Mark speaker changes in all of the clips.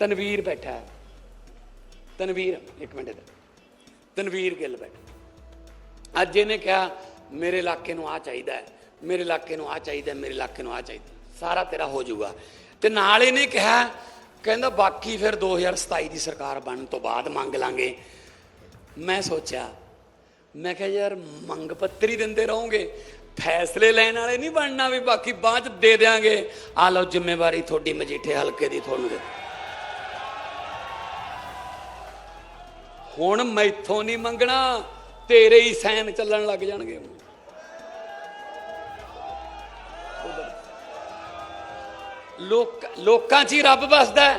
Speaker 1: ਤਨਵੀਰ ਬੈਠਾ ਹੈ। ਤਨਵੀਰ, ਇੱਕ ਮਿੰਟ ਇੱਧਰ। ਤਨਵੀਰ ਗਿੱਲ ਬੈਠਾ। ਅੱਜ ਇਹਨੇ ਕਿਹਾ, ਮੇਰੇ ਇਲਾਕੇ ਨੂੰ ਆ ਚਾਹੀਦਾ ਹੈ, ਮੇਰੇ ਇਲਾਕੇ ਨੂੰ ਆ ਚਾਹੀਦਾ ਮੇਰੇ ਇਲਾਕੇ ਨੂੰ ਆ ਚਾਹੀਦਾ ਸਾਰਾ ਤੇਰਾ ਹੋ ਜਾਊਗਾ। ਤੇ ਨਾਲ ਇਹਨੇ ਕਿਹਾ, ਕਹਿੰਦਾ, ਬਾਕੀ ਫਿਰ 2027 ਦੀ ਸਰਕਾਰ ਬਣਨ ਤੋਂ ਬਾਅਦ ਮੰਗ ਲਾਂਗੇ। ਮੈਂ ਸੋਚਿਆ, ਮੈਂ ਕਿਹਾ, ਯਾਰ, ਮੰਗ ਪੱਤਰੀ ਦਿੰਦੇ ਰਹੋਗੇ। ਫੈਸਲੇ ਲੈਣ ਵਾਲੇ ਨਹੀਂ ਬਣਨਾ ਵੀ ਬਾਕੀ ਬਾਅਦ ਚ ਦੇ ਦਿਆਂਗੇ। ਆ ਲਓ, ਜ਼ਿੰਮੇਵਾਰੀ ਤੁਹਾਡੀ ਮਜੀਠੇ ਹਲਕੇ ਦੀ, ਤੁਹਾਨੂੰ ਦੇ ਹੁਣ ਮੈਥੋਂ ਨਹੀਂ ਮੰਗਣਾ, ਤੇਰੇ ਹੀ ਸੈਨ ਚੱਲਣ ਲੱਗ ਜਾਣਗੇ। ਲੋਕ ਲੋਕਾਂ 'ਚ ਹੀ ਰੱਬ ਵਸਦਾ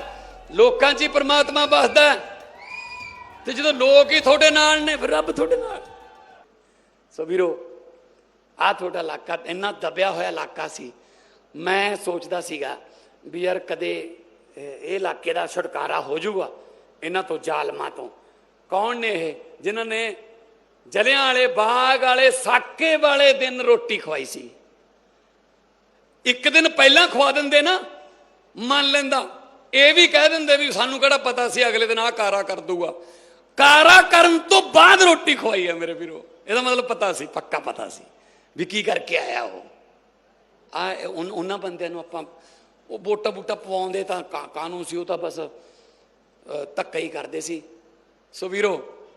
Speaker 1: ਲੋਕਾਂ 'ਚ ਹੀ ਪਰਮਾਤਮਾ ਵਸਦਾ ਤੇ ਜਦੋਂ ਲੋਕ ਹੀ ਤੁਹਾਡੇ ਨਾਲ ਨੇ, ਫਿਰ ਰੱਬ ਤੁਹਾਡੇ ਨਾਲ। ਸੋ ਵੀਰੋ ਆ ਤੁਹਾਡਾ ਇਲਾਕਾ, ਇੰਨਾ ਦਬਿਆ ਹੋਇਆ ਇਲਾਕਾ ਸੀ। ਮੈਂ ਸੋਚਦਾ ਸੀਗਾ ਵੀ ਯਾਰ ਕਦੇ ਇਹ ਇਹ ਇਲਾਕੇ ਦਾ ਛੁਟਕਾਰਾ ਹੋ ਜਾਊਗਾ, ਇਹਨਾਂ ਤੋਂ ਜ਼ਾਲਮਾਂ ਤੋਂ। ਕੌਣ ਨੇ ਇਹ? ਜਿਨ੍ਹਾਂ ਨੇ ਜਲਿਆਂ ਵਾਲੇ, ਬਾਗ ਵਾਲੇ, ਸਾਕੇ ਵਾਲੇ ਦਿਨ ਰੋਟੀ ਖਵਾਈ ਸੀ। ਇੱਕ ਦਿਨ ਪਹਿਲਾਂ ਖਵਾ ਦਿੰਦੇ ਨਾ, ਮੰਨ ਲੈਂਦਾ। ਇਹ ਵੀ ਕਹਿ ਦਿੰਦੇ ਵੀ ਸਾਨੂੰ ਕਿਹੜਾ ਪਤਾ ਸੀ ਅਗਲੇ ਦਿਨ ਆ ਕਾਰਾ ਕਰ ਦੂਗਾ। ਕਾਰਾ ਕਰਨ ਤੋਂ ਬਾਅਦ ਰੋਟੀ ਖਵਾਈ ਆ ਮੇਰੇ ਵੀਰੋ। ਇਹਦਾ ਮਤਲਬ ਪਤਾ ਸੀ, ਪੱਕਾ ਪਤਾ ਸੀ ਵੀ ਕੀ ਕਰਕੇ ਆਇਆ ਉਹ। ਆ ਉਹਨਾਂ ਬੰਦਿਆਂ ਨੂੰ ਆਪਾਂ ਉਹ ਵੋਟਾ ਬੂਟਾ ਪਵਾਉਂਦੇ ਤਾਂ ਕਾ- ਕਾਨੂੰਨ ਸੀ, ਉਹ ਤਾਂ ਬਸ ਧੱਕਾ ਹੀ ਕਰਦੇ ਸੀ। ਸੋ ਵੀਰੋ,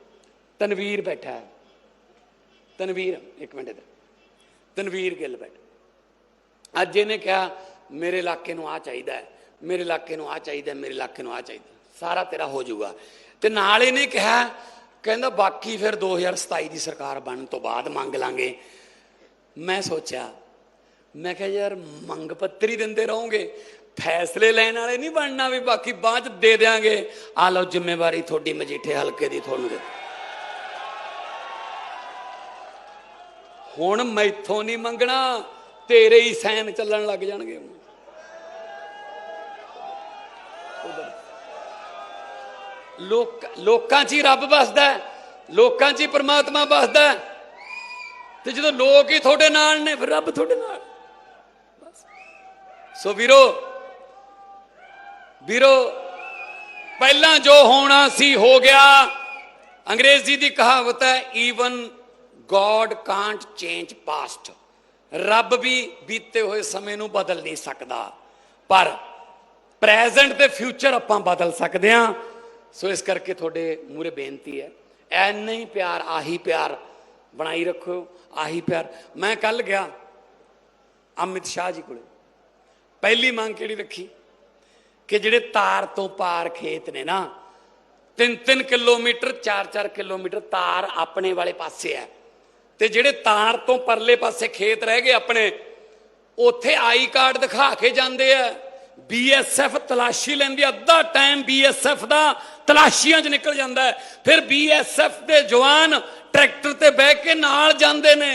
Speaker 1: ਤਨਵੀਰ ਬੈਠਾ ਹੈ। ਤਨਵੀਰ, ਇੱਕ ਮਿੰਟ ਇੱਧਰ। ਤਨਵੀਰ ਗਿੱਲ ਬੈਠ। ਅੱਜ ਇਹਨੇ ਕਿਹਾ, ਮੇਰੇ ਇਲਾਕੇ ਨੂੰ ਆ ਚਾਹੀਦਾ ਹੈ, ਮੇਰੇ ਇਲਾਕੇ ਨੂੰ ਆ ਚਾਹੀਦਾ ਮੇਰੇ ਇਲਾਕੇ ਨੂੰ ਆ ਚਾਹੀਦਾ ਸਾਰਾ ਤੇਰਾ ਹੋ ਜਾਊਗਾ। ਤੇ ਨਾਲ ਇਹਨੇ ਕਿਹਾ, ਕਹਿੰਦਾ, ਬਾਕੀ ਫਿਰ 2027 ਦੀ ਸਰਕਾਰ ਬਣਨ ਤੋਂ ਬਾਅਦ ਮੰਗ ਲਾਂਗੇ। ਮੈਂ ਸੋਚਿਆ, ਮੈਂ ਕਿਹਾ, ਯਾਰ, ਮੰਗ ਪੱਤਰੀ ਦਿੰਦੇ ਰਹੋਗੇ ਫੈਸਲੇ ਲੈਣ ਵਾਲੇ ਨਹੀਂ ਬਣਨਾ ਵੀ ਬਾਕੀ ਬਾਅਦ ਚ ਦੇ ਦਿਆਂਗੇ। ਆ ਲਓ ਜ਼ਿੰਮੇਵਾਰੀ ਤੁਹਾਡੀ ਮਜੀਠੇ ਹਲਕੇ ਦੀ ਤੁਹਾਨੂੰ ਦੇ ਹੁਣ ਮੈਥੋਂ ਨਹੀਂ ਮੰਗਣਾ, ਤੇਰੇ ਹੀ ਸੈਨ ਚੱਲਣ ਲੱਗ ਜਾਣਗੇ। ਲੋਕ, ਲੋਕਾਂ 'ਚ ਹੀ ਰੱਬ ਵਸਦਾ ਲੋਕਾਂ 'ਚ ਹੀ ਪ੍ਰਮਾਤਮਾ ਵਸਦਾ ਤੇ ਜਦੋਂ ਲੋਕ ਹੀ ਤੁਹਾਡੇ ਨਾਲ ਨੇ, ਫਿਰ ਰੱਬ ਤੁਹਾਡੇ ਨਾਲ। ਸੋ ਵੀਰੋ ਵੀਰੋ, ਪਹਿਲਾਂ ਜੋ ਹੋਣਾ ਸੀ ਹੋ ਗਿਆ। ਅੰਗਰੇਜ਼ੀ ਦੀ ਕਹਾਵਤ ਹੈ even god can't change past ਰੱਬ ਵੀ ਬੀਤੇ ਹੋਏ ਸਮੇਂ ਨੂੰ ਬਦਲ ਨਹੀਂ ਸਕਦਾ। ਪਰ ਪ੍ਰੈਜ਼ੈਂਟ ਤੇ ਫਿਊਚਰ ਆਪਾਂ ਬਦਲ ਸਕਦੇ ਹਾਂ। ਸੋ ਇਸ ਕਰਕੇ ਤੁਹਾਡੇ ਮੂਰੇ ਬੇਨਤੀ ਹੈ, ਐਨਾ ਹੀ ਪਿਆਰ, ਆਹੀ ਪਿਆਰ ਬਣਾਈ ਰੱਖੋ, ਆਹੀ ਪਿਆਰ। ਮੈਂ ਕੱਲ ਗਿਆ ਅਮਿਤ ਸ਼ਾਹ ਜੀ ਕੋਲੇ। ਪਹਿਲੀ ਮੰਗ ਕਿਹੜੀ ਰੱਖੀ? ਕਿ ਜਿਹੜੇ ਤਾਰ ਤੋਂ ਪਾਰ ਖੇਤ ਨੇ ਨਾ 3-3 ਕਿਲੋਮੀਟਰ 4-4 ਕਿਲੋਮੀਟਰ ਤਾਰ ਆਪਣੇ ਵਾਲੇ ਪਾਸੇ ਹੈ। ਤੇ ਜਿਹੜੇ ਤਾਰ ਤੋਂ ਪਰਲੇ ਪਾਸੇ ਖੇਤ ਰਹਿ ਗਏ ਆਪਣੇ, ਉੱਥੇ ਆਈ ਕਾਰਡ ਦਿਖਾ ਕੇ ਜਾਂਦੇ ਆ। ਬੀਐਸਐਫ ਤਲਾਸ਼ੀ ਲੈਂਦੀ ਅੱਧਾ ਟਾਈਮ ਬੀਐਸਐਫ ਦਾ ਤਲਾਸ਼ੀਆਂ 'ਚ ਨਿਕਲ ਜਾਂਦਾ ਹੈ। ਫਿਰ ਬੀਐਸਐਫ ਦੇ ਜਵਾਨ ਟਰੈਕਟਰ ਤੇ ਬਹਿ ਕੇ ਨਾਲ ਜਾਂਦੇ ਨੇ।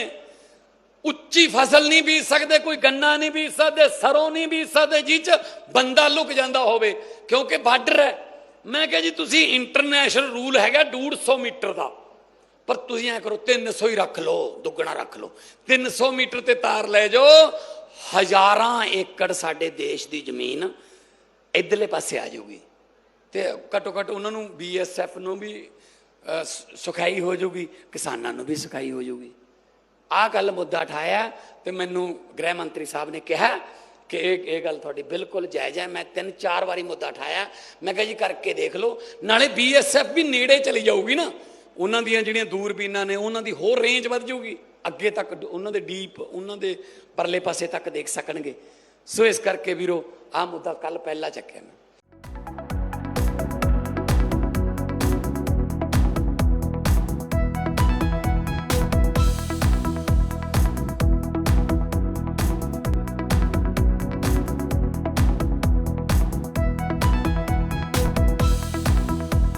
Speaker 1: ਉੱਚੀ ਫਸਲ ਨਹੀਂ ਬੀਜ ਸਕਦੇ ਕੋਈ ਗੰਨਾ ਨਹੀਂ ਬੀਜ ਸਕਦੇ ਸਰੋਂ ਨਹੀਂ ਬੀਜ ਸਕਦੇ ਜਿਹ ਚ ਬੰਦਾ ਲੁਕ ਜਾਂਦਾ ਹੋਵੇ ਕਿਉਂਕਿ ਬਾਰਡਰ ਹੈ। ਮੈਂ ਕਿਹਾ ਜੀ ਤੁਸੀਂ ਇੰਟਰਨੈਸ਼ਨਲ ਰੂਲ ਹੈਗਾ 150 ਮੀਟਰ ਦਾ। ਪਰ ਤੁਸੀਂ ਐ ਕਰੋ 300 ਹੀ ਰੱਖ ਲਓ ਦੁੱਗਣਾ ਰੱਖ ਲਓ। 300 ਮੀਟਰ ਤੇ ਤਾਰ ਲੈ ਜਾਓ ਹਜ਼ਾਰਾਂ ਏਕੜ ਸਾਡੇ ਦੇਸ਼ ਦੀ ਜ਼ਮੀਨ ਇਧਰਲੇ ਪਾਸੇ ਆ ਜਾਊਗੀ। ਤੇ ਘੱਟੋ ਘੱਟ ਉਹਨਾਂ ਨੂੰ ਬੀਐਸਐਫ ਨੂੰ ਵੀ ਅਹ, ਸ- ਸੁਖਾਈ ਹੋ ਜਾਊਗੀ ਕਿਸਾਨਾਂ ਨੂੰ ਵੀ ਸੁਖਾਈ ਹੋ ਜਾਊਗੀ। ਆਹ ਗੱਲ ਮੁੱਦਾ ਉਠਾਇਆ ਤੇ ਮੈਨੂੰ ਗ੍ਰਹਿ ਮੰਤਰੀ ਸਾਹਿਬ ਨੇ ਕਿਹਾ ਕਿ ਇਹ ਇਹ ਗੱਲ ਤੁਹਾਡੀ ਬਿਲਕੁਲ ਜਾਇਜ਼ ਹੈ। ਮੈਂ ਤਿੰਨ, ਚਾਰ ਵਾਰੀ ਮੁੱਦਾ ਉਠਾਇਆ। ਮੈਂ ਕਿਹਾ ਜੀ ਕਰਕੇ ਦੇਖ ਲਓ। ਨਾਲੇ ਬੀਐਸਐਫ ਵੀ ਨੇੜੇ ਚਲੀ ਜਾਊਗੀ ਨਾ। ਉਹਨਾਂ ਦੀਆਂ ਜਿਹੜੀਆਂ ਦੂਰਬੀਨਾਂ ਨੇ, ਉਹਨਾਂ ਦੀ ਹੋਰ ਰੇਂਜ ਵੱਧ ਜਾਊਗੀ। ਅੱਗੇ ਤੱਕ ਡ- ਉਹਨਾਂ ਦੇ ਡੀਪ ਉਹਨਾਂ ਦੇ ਪਰਲੇ ਪਾਸੇ ਤੱਕ ਦੇਖ ਸਕਣਗੇ। ਸੋ ਇਸ ਕਰਕੇ ਵੀਰੋ, ਆਹ ਮੁੱਦਾ ਕੱਲ ਪਹਿਲਾਂ ਚੱਕਿਆ ਮੈਂ।